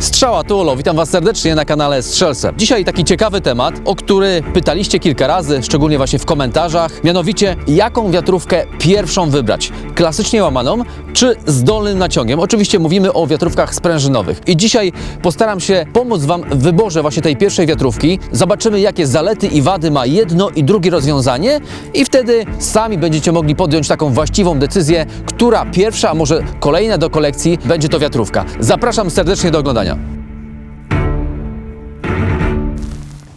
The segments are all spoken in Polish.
Strzała Tulo, witam Was serdecznie na kanale Strzelce. Dzisiaj taki ciekawy temat, o który pytaliście kilka razy, szczególnie właśnie w komentarzach, mianowicie jaką wiatrówkę pierwszą wybrać? Klasycznie łamaną czy z dolnym naciągiem? Oczywiście mówimy o wiatrówkach sprężynowych. I dzisiaj postaram się pomóc Wam w wyborze właśnie tej pierwszej wiatrówki. Zobaczymy jakie zalety i wady ma jedno i drugie rozwiązanie i wtedy sami będziecie mogli podjąć taką właściwą decyzję, która pierwsza, a może kolejna do kolekcji będzie to wiatrówka. Zapraszam serdecznie do oglądania.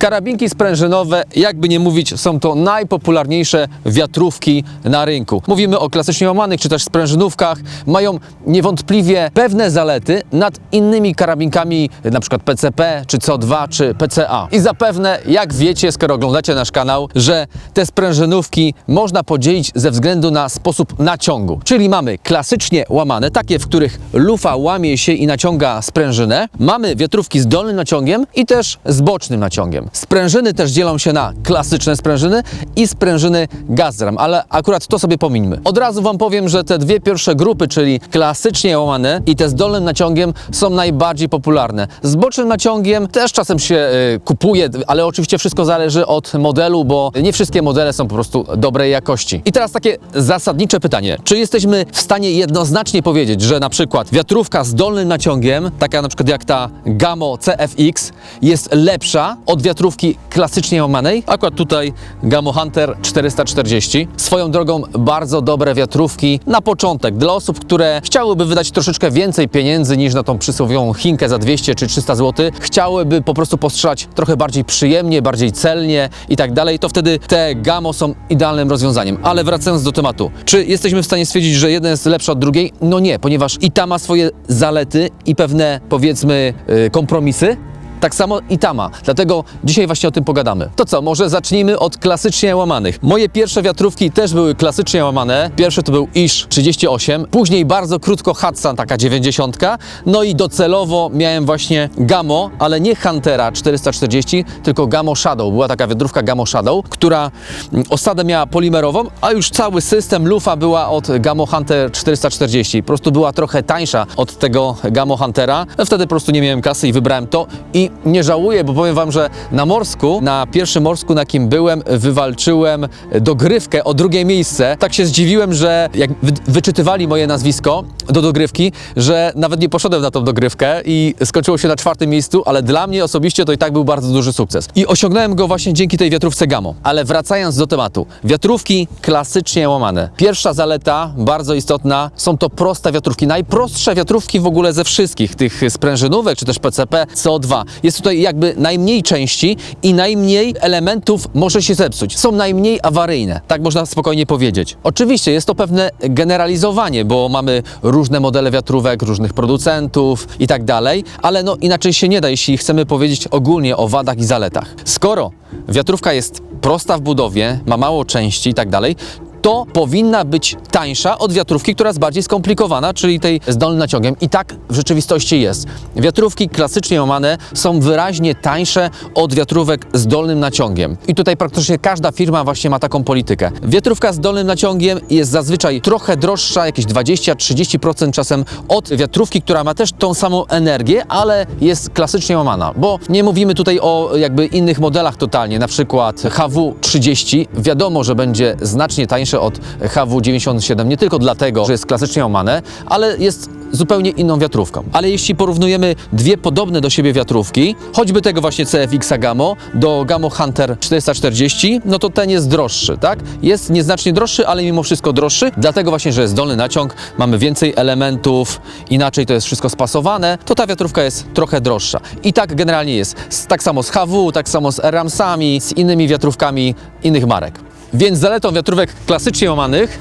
Karabinki sprężynowe, jakby nie mówić, są to najpopularniejsze wiatrówki na rynku. Mówimy o klasycznie łamanych czy też sprężynówkach. Mają niewątpliwie pewne zalety nad innymi karabinkami, przykład PCP, czy CO2, czy PCA. I zapewne, jak wiecie, skoro oglądacie nasz kanał, że te sprężynówki można podzielić ze względu na sposób naciągu. Czyli mamy klasycznie łamane, takie, w których lufa łamie się i naciąga sprężynę. Mamy wiatrówki z dolnym naciągiem i też z bocznym naciągiem. Sprężyny też dzielą się na klasyczne sprężyny i sprężyny Gazram, ale akurat to sobie pomińmy. Od razu Wam powiem, że te dwie pierwsze grupy, czyli klasycznie łamane i te z dolnym naciągiem są najbardziej popularne. Z bocznym naciągiem też czasem się y, kupuje, ale oczywiście wszystko zależy od modelu, bo nie wszystkie modele są po prostu dobrej jakości. I teraz takie zasadnicze pytanie. Czy jesteśmy w stanie jednoznacznie powiedzieć, że na przykład wiatrówka z dolnym naciągiem, taka na przykład jak ta Gamo CFX, jest lepsza od wiatrówki klasycznie łamanej? Akurat tutaj Gamo Hunter 440. Swoją drogą bardzo dobre wiatrówki na początek dla osób, które chciałyby wydać troszeczkę więcej pieniędzy niż na tą przysłowiową chinkę za 200 czy 300 zł, chciałyby po prostu postrzelać trochę bardziej przyjemnie, bardziej celnie i tak dalej, to wtedy te Gamo są idealnym rozwiązaniem. Ale wracając do tematu, czy jesteśmy w stanie stwierdzić, że jedna jest lepsza od drugiej? No nie, ponieważ i ta ma swoje zalety i pewne powiedzmy yy, kompromisy, tak samo i Tama. Dlatego dzisiaj właśnie o tym pogadamy. To co, może zacznijmy od klasycznie łamanych. Moje pierwsze wiatrówki też były klasycznie łamane. Pierwsze to był Ish 38, później bardzo krótko Hudson, taka 90. No i docelowo miałem właśnie Gamo, ale nie Huntera 440, tylko Gamo Shadow. Była taka wiatrówka Gamo Shadow, która mm, osadę miała polimerową, a już cały system lufa była od Gamo Hunter 440. Po prostu była trochę tańsza od tego Gamo Huntera. No Wtedy po prostu nie miałem kasy i wybrałem to i nie żałuję, bo powiem Wam, że na morsku, na pierwszym morsku, na kim byłem, wywalczyłem dogrywkę o drugie miejsce. Tak się zdziwiłem, że jak wy wyczytywali moje nazwisko do dogrywki, że nawet nie poszedłem na tą dogrywkę i skończyło się na czwartym miejscu, ale dla mnie osobiście to i tak był bardzo duży sukces. I osiągnąłem go właśnie dzięki tej wiatrówce Gamo. Ale wracając do tematu. Wiatrówki klasycznie łamane. Pierwsza zaleta, bardzo istotna, są to proste wiatrówki. Najprostsze wiatrówki w ogóle ze wszystkich tych sprężynówek, czy też PCP CO2. Jest tutaj jakby najmniej części i najmniej elementów może się zepsuć. Są najmniej awaryjne, tak można spokojnie powiedzieć. Oczywiście jest to pewne generalizowanie, bo mamy różne modele wiatrówek, różnych producentów i tak dalej, ale no inaczej się nie da, jeśli chcemy powiedzieć ogólnie o wadach i zaletach. Skoro wiatrówka jest prosta w budowie, ma mało części i tak dalej, to powinna być tańsza od wiatrówki, która jest bardziej skomplikowana, czyli tej z dolnym naciągiem. I tak w rzeczywistości jest. Wiatrówki klasycznie łamane są wyraźnie tańsze od wiatrówek z dolnym naciągiem. I tutaj praktycznie każda firma właśnie ma taką politykę. Wiatrówka z dolnym naciągiem jest zazwyczaj trochę droższa, jakieś 20-30% czasem od wiatrówki, która ma też tą samą energię, ale jest klasycznie łamana. Bo nie mówimy tutaj o jakby innych modelach totalnie, na przykład HW30. Wiadomo, że będzie znacznie od HW97, nie tylko dlatego, że jest klasycznie łamane, ale jest zupełnie inną wiatrówką. Ale jeśli porównujemy dwie podobne do siebie wiatrówki, choćby tego właśnie CFX Gamo do Gamo Hunter 440, no to ten jest droższy, tak? Jest nieznacznie droższy, ale mimo wszystko droższy, dlatego właśnie, że jest dolny naciąg, mamy więcej elementów, inaczej to jest wszystko spasowane, to ta wiatrówka jest trochę droższa. I tak generalnie jest. Tak samo z HW, tak samo z Ramsami, z innymi wiatrówkami innych marek. Więc zaletą wiatrówek klasycznie łamanych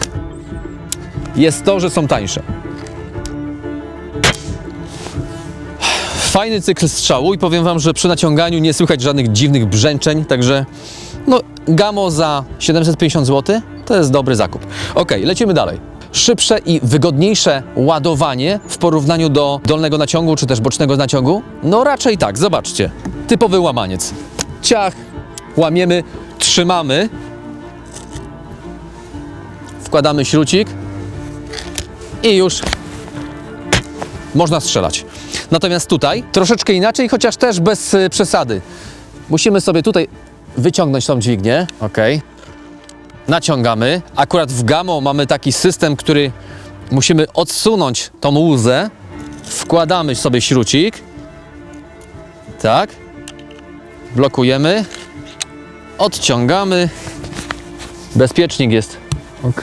jest to, że są tańsze. Fajny cykl strzału i powiem Wam, że przy naciąganiu nie słychać żadnych dziwnych brzęczeń, także no Gamo za 750 zł to jest dobry zakup. Ok, lecimy dalej. Szybsze i wygodniejsze ładowanie w porównaniu do dolnego naciągu czy też bocznego naciągu? No raczej tak, zobaczcie. Typowy łamaniec. Ciach, łamiemy, trzymamy, wkładamy śrucik i już można strzelać. Natomiast tutaj troszeczkę inaczej, chociaż też bez y, przesady. Musimy sobie tutaj wyciągnąć tą dźwignię. Ok. Naciągamy. Akurat w Gamo mamy taki system, który musimy odsunąć tą łuzę. Wkładamy sobie śrucik. Tak. Blokujemy. Odciągamy. Bezpiecznik jest ok.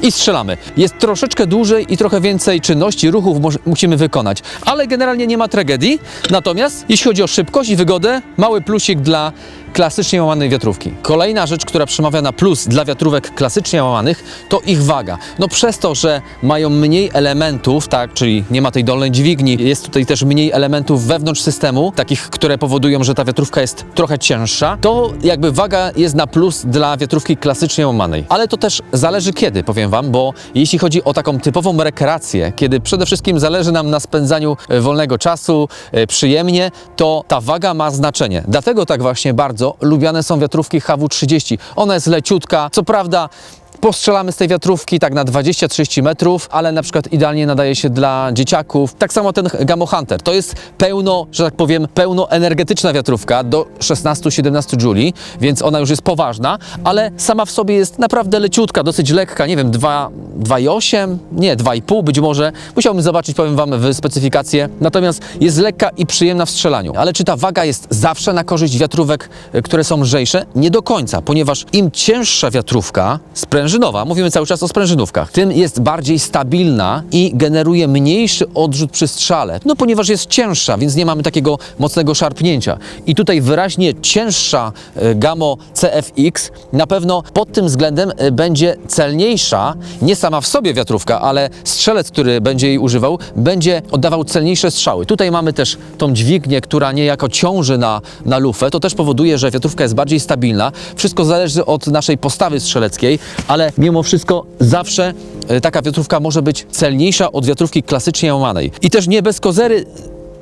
I strzelamy. Jest troszeczkę dłużej i trochę więcej czynności, ruchów musimy wykonać, ale generalnie nie ma tragedii. Natomiast jeśli chodzi o szybkość i wygodę, mały plusik dla klasycznie łamanej wiatrówki. Kolejna rzecz, która przemawia na plus dla wiatrówek klasycznie łamanych, to ich waga. No przez to, że mają mniej elementów, tak, czyli nie ma tej dolnej dźwigni, jest tutaj też mniej elementów wewnątrz systemu, takich, które powodują, że ta wiatrówka jest trochę cięższa, to jakby waga jest na plus dla wiatrówki klasycznie łamanej. Ale to też zależy kiedy, powiem Wam, bo jeśli chodzi o taką typową rekreację, kiedy przede wszystkim zależy nam na spędzaniu e, wolnego czasu e, przyjemnie, to ta waga ma znaczenie. Dlatego tak właśnie bardzo lubiane są wiatrówki HW30. Ona jest leciutka, co prawda Postrzelamy z tej wiatrówki tak na 20-30 metrów, ale na przykład idealnie nadaje się dla dzieciaków. Tak samo ten Gamo Hunter. To jest pełno, że tak powiem, pełnoenergetyczna wiatrówka do 16-17 Joule, więc ona już jest poważna, ale sama w sobie jest naprawdę leciutka, dosyć lekka, nie wiem, 2 2,8, nie, 2,5 być może. Musiałbym zobaczyć, powiem Wam, w specyfikację. Natomiast jest lekka i przyjemna w strzelaniu. Ale czy ta waga jest zawsze na korzyść wiatrówek, e, które są lżejsze? Nie do końca, ponieważ im cięższa wiatrówka, sprężynowa, mówimy cały czas o sprężynówkach, tym jest bardziej stabilna i generuje mniejszy odrzut przy strzale. No ponieważ jest cięższa, więc nie mamy takiego mocnego szarpnięcia. I tutaj wyraźnie cięższa e, Gamo CFX na pewno pod tym względem e, będzie celniejsza, nie sama w sobie wiatrówka, ale strzelec, który będzie jej używał, będzie oddawał celniejsze strzały. Tutaj mamy też tą dźwignię, która niejako ciąży na, na lufę. To też powoduje, że wiatrówka jest bardziej stabilna. Wszystko zależy od naszej postawy strzeleckiej, ale mimo wszystko zawsze e, taka wiatrówka może być celniejsza od wiatrówki klasycznie łamanej. I też nie bez kozery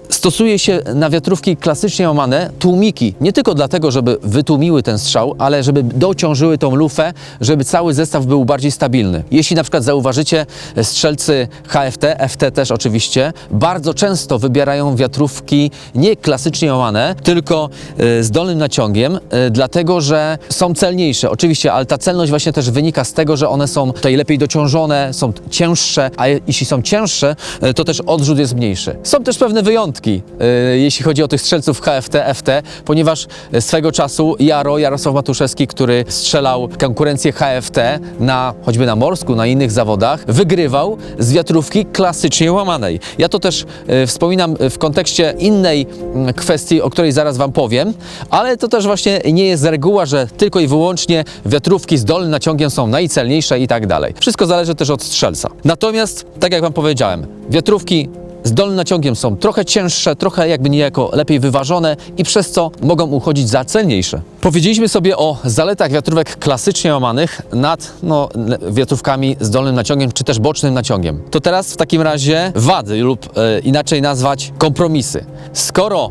Stosuje się na wiatrówki klasycznie łamane tłumiki. Nie tylko dlatego, żeby wytłumiły ten strzał, ale żeby dociążyły tą lufę, żeby cały zestaw był bardziej stabilny. Jeśli na przykład zauważycie, strzelcy HFT, FT też oczywiście, bardzo często wybierają wiatrówki nie klasycznie łamane, tylko e, z dolnym naciągiem, e, dlatego że są celniejsze. Oczywiście, ale ta celność właśnie też wynika z tego, że one są tutaj lepiej dociążone, są cięższe, a je- jeśli są cięższe, e, to też odrzut jest mniejszy. Są też pewne wyjątki, e, jeśli chodzi o tych strzelców HFT, FT, ponieważ swego czasu Jaro, Jarosław Matuszewski, który strzelał konkurencję HFT na choćby na morsku, na innych zawodach, wygrywał z wiatrówki klasycznie łamanej. Ja to też e, wspominam w kontekście innej mm, kwestii, o której zaraz Wam powiem, ale to też właśnie nie jest reguła, że tylko i wyłącznie wiatrówki z dolnym naciągiem są najcelniejsze i tak dalej. Wszystko zależy też od strzelca. Natomiast, tak jak Wam powiedziałem, wiatrówki z dolnym naciągiem są trochę cięższe, trochę jakby niejako lepiej wyważone i przez co mogą uchodzić za celniejsze. Powiedzieliśmy sobie o zaletach wiatrówek klasycznie łamanych nad no, wiatrówkami z dolnym naciągiem czy też bocznym naciągiem. To teraz w takim razie wady lub e, inaczej nazwać kompromisy. Skoro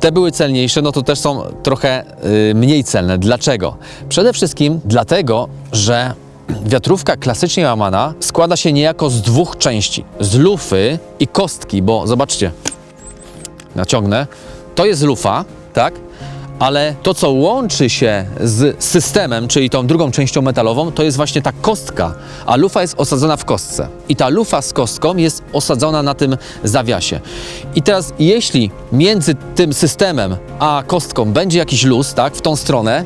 te były celniejsze, no to też są trochę y, mniej celne. Dlaczego? Przede wszystkim dlatego, że wiatrówka klasycznie łamana składa się niejako z dwóch części. Z lufy i kostki, bo zobaczcie, naciągnę, to jest lufa, tak? Ale to, co łączy się z systemem, czyli tą drugą częścią metalową, to jest właśnie ta kostka, a lufa jest osadzona w kostce. I ta lufa z kostką jest osadzona na tym zawiasie. I teraz, jeśli między tym systemem a kostką będzie jakiś luz, tak, w tą stronę,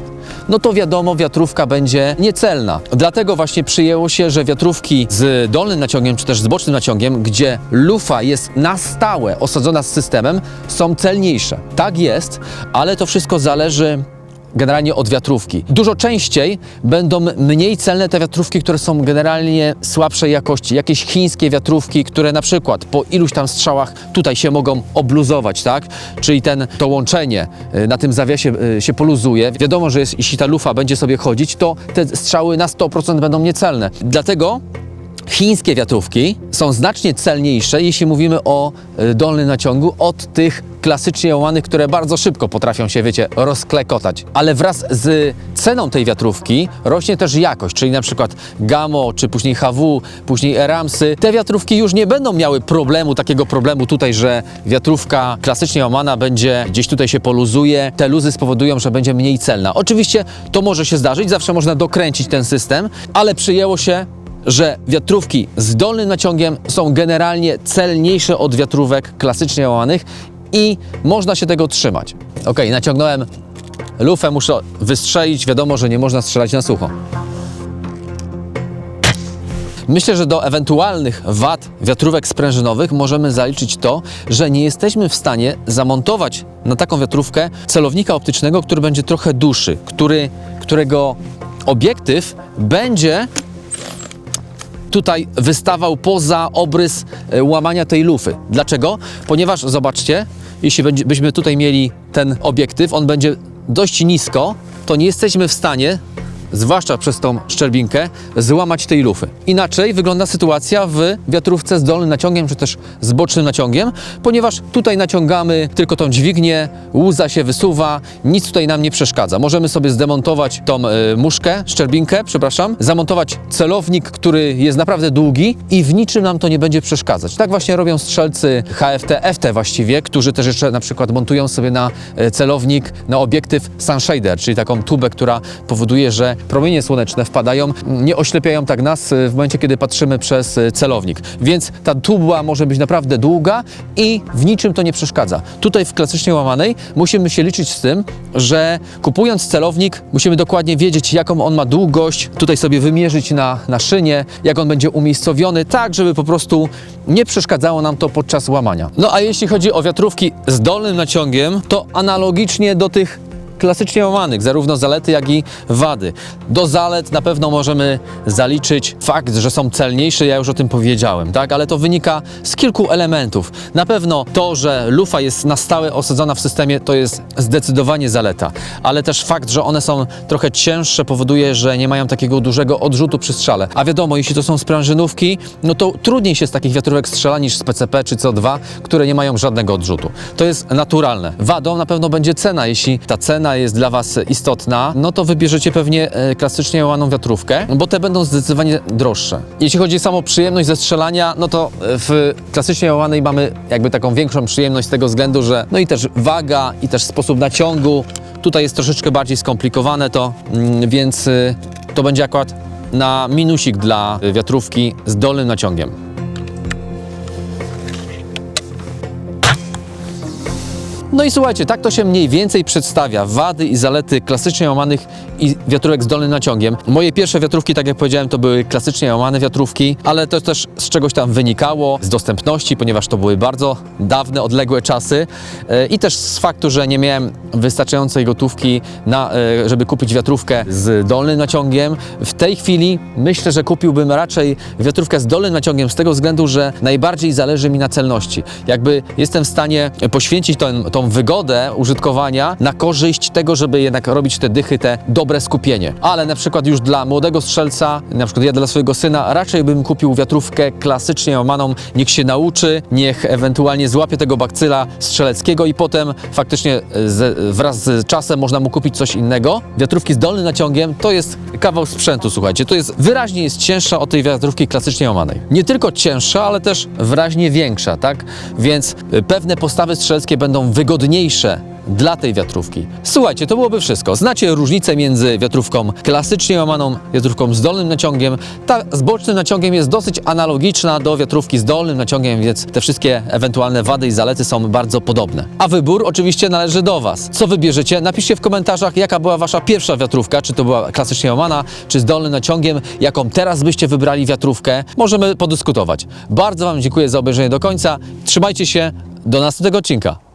no to wiadomo, wiatrówka będzie niecelna. Dlatego właśnie przyjęło się, że wiatrówki z dolnym naciągiem, czy też z bocznym naciągiem, gdzie lufa jest na stałe osadzona z systemem, są celniejsze. Tak jest, ale to wszystko zależy generalnie od wiatrówki. Dużo częściej będą mniej celne te wiatrówki, które są generalnie słabszej jakości. Jakieś chińskie wiatrówki, które na przykład po iluś tam strzałach tutaj się mogą obluzować, tak? Czyli ten, to łączenie y, na tym zawiasie y, się poluzuje. Wiadomo, że jest, jeśli ta lufa będzie sobie chodzić, to te strzały na 100% będą niecelne. Dlatego chińskie wiatrówki są znacznie celniejsze, jeśli mówimy o y, dolnym naciągu, od tych klasycznie łamanych, które bardzo szybko potrafią się, wiecie, rozklekotać. Ale wraz z ceną tej wiatrówki rośnie też jakość, czyli na przykład Gamo, czy później HW, później Eramsy. Te wiatrówki już nie będą miały problemu, takiego problemu tutaj, że wiatrówka klasycznie łamana będzie gdzieś tutaj się poluzuje. Te luzy spowodują, że będzie mniej celna. Oczywiście to może się zdarzyć, zawsze można dokręcić ten system, ale przyjęło się, że wiatrówki z dolnym naciągiem są generalnie celniejsze od wiatrówek klasycznie łamanych i można się tego trzymać. Ok, naciągnąłem lufę, muszę wystrzelić. Wiadomo, że nie można strzelać na sucho. Myślę, że do ewentualnych wad wiatrówek sprężynowych możemy zaliczyć to, że nie jesteśmy w stanie zamontować na taką wiatrówkę celownika optycznego, który będzie trochę dłuższy, który, którego obiektyw będzie tutaj wystawał poza obrys e, łamania tej lufy. Dlaczego? Ponieważ zobaczcie, jeśli byśmy tutaj mieli ten obiektyw, on będzie dość nisko, to nie jesteśmy w stanie, zwłaszcza przez tą szczerbinkę, złamać tej lufy. Inaczej wygląda sytuacja w wiatrówce z dolnym naciągiem, czy też z bocznym naciągiem, ponieważ tutaj naciągamy tylko tą dźwignię, łuza się wysuwa, nic tutaj nam nie przeszkadza. Możemy sobie zdemontować tą e, muszkę, szczerbinkę, przepraszam, zamontować celownik, który jest naprawdę długi i w niczym nam to nie będzie przeszkadzać. Tak właśnie robią strzelcy HFT, FT właściwie, którzy też jeszcze na przykład montują sobie na e, celownik, na obiektyw sunshader, czyli taką tubę, która powoduje, że promienie słoneczne wpadają, nie oślepiają tak nas e, w momencie, kiedy patrzymy przez e, celownik. Więc ta tuba może być naprawdę długa i w niczym to nie przeszkadza. Tutaj w klasycznie łamanej musimy się liczyć z tym, że kupując celownik musimy dokładnie wiedzieć, jaką on ma długość, tutaj sobie wymierzyć na, na szynie, jak on będzie umiejscowiony, tak żeby po prostu nie przeszkadzało nam to podczas łamania. No a jeśli chodzi o wiatrówki z dolnym naciągiem, to analogicznie do tych klasycznie łamanych, zarówno zalety, jak i wady. Do zalet na pewno możemy zaliczyć fakt, że są celniejsze, ja już o tym powiedziałem, tak? Ale to wynika z kilku elementów. Na pewno to, że lufa jest na stałe osadzona w systemie, to jest zdecydowanie zaleta, ale też fakt, że one są trochę cięższe powoduje, że nie mają takiego dużego odrzutu przy strzale. A wiadomo, jeśli to są sprężynówki, no to trudniej się z takich wiatrówek strzela niż z PCP czy CO2, które nie mają żadnego odrzutu. To jest naturalne. Wadą na pewno będzie cena. Jeśli ta cena jest dla Was istotna, no to wybierzecie pewnie e, klasycznie łamaną wiatrówkę, bo te będą zdecydowanie droższe. Jeśli chodzi o samą przyjemność ze strzelania, no to e, w klasycznie łamanej mamy jakby taką większą przyjemność z tego względu, że no i też waga i też sposób naciągu. Tutaj jest troszeczkę bardziej skomplikowane to, mm, więc y, to będzie akurat na minusik dla wiatrówki z dolnym naciągiem. No i słuchajcie, tak to się mniej więcej przedstawia. Wady i zalety klasycznie łamanych i wiatrówek z dolnym naciągiem. Moje pierwsze wiatrówki, tak jak powiedziałem, to były klasycznie łamane wiatrówki, ale to też z czegoś tam wynikało, z dostępności, ponieważ to były bardzo dawne, odległe czasy e, i też z faktu, że nie miałem wystarczającej gotówki, na, e, żeby kupić wiatrówkę z dolnym naciągiem. W tej chwili myślę, że kupiłbym raczej wiatrówkę z dolnym naciągiem z tego względu, że najbardziej zależy mi na celności. Jakby jestem w stanie poświęcić tą, tą wygodę użytkowania na korzyść tego, żeby jednak robić te dychy, te dobre skupienie. Ale na przykład już dla młodego strzelca, na przykład ja dla swojego syna, raczej bym kupił wiatrówkę klasycznie łamaną, niech się nauczy, niech ewentualnie złapie tego bakcyla strzeleckiego i potem faktycznie e, z, wraz z czasem można mu kupić coś innego. Wiatrówki z dolnym naciągiem to jest kawał sprzętu, słuchajcie. To jest wyraźnie jest cięższa od tej wiatrówki klasycznie łamanej. Nie tylko cięższa, ale też wyraźnie większa, tak? Więc y, pewne postawy strzeleckie będą wygodniejsze dla tej wiatrówki. Słuchajcie, to byłoby wszystko. Znacie różnicę między wiatrówką klasycznie łamaną, wiatrówką z dolnym naciągiem. Ta z bocznym naciągiem jest dosyć analogiczna do wiatrówki z dolnym naciągiem, więc te wszystkie ewentualne wady i zalety są bardzo podobne. A wybór oczywiście należy do Was. Co wybierzecie? Napiszcie w komentarzach, jaka była Wasza pierwsza wiatrówka, czy to była klasycznie łamana, czy z dolnym naciągiem, jaką teraz byście wybrali wiatrówkę. Możemy podyskutować. Bardzo Wam dziękuję za obejrzenie do końca. Trzymajcie się, do następnego odcinka.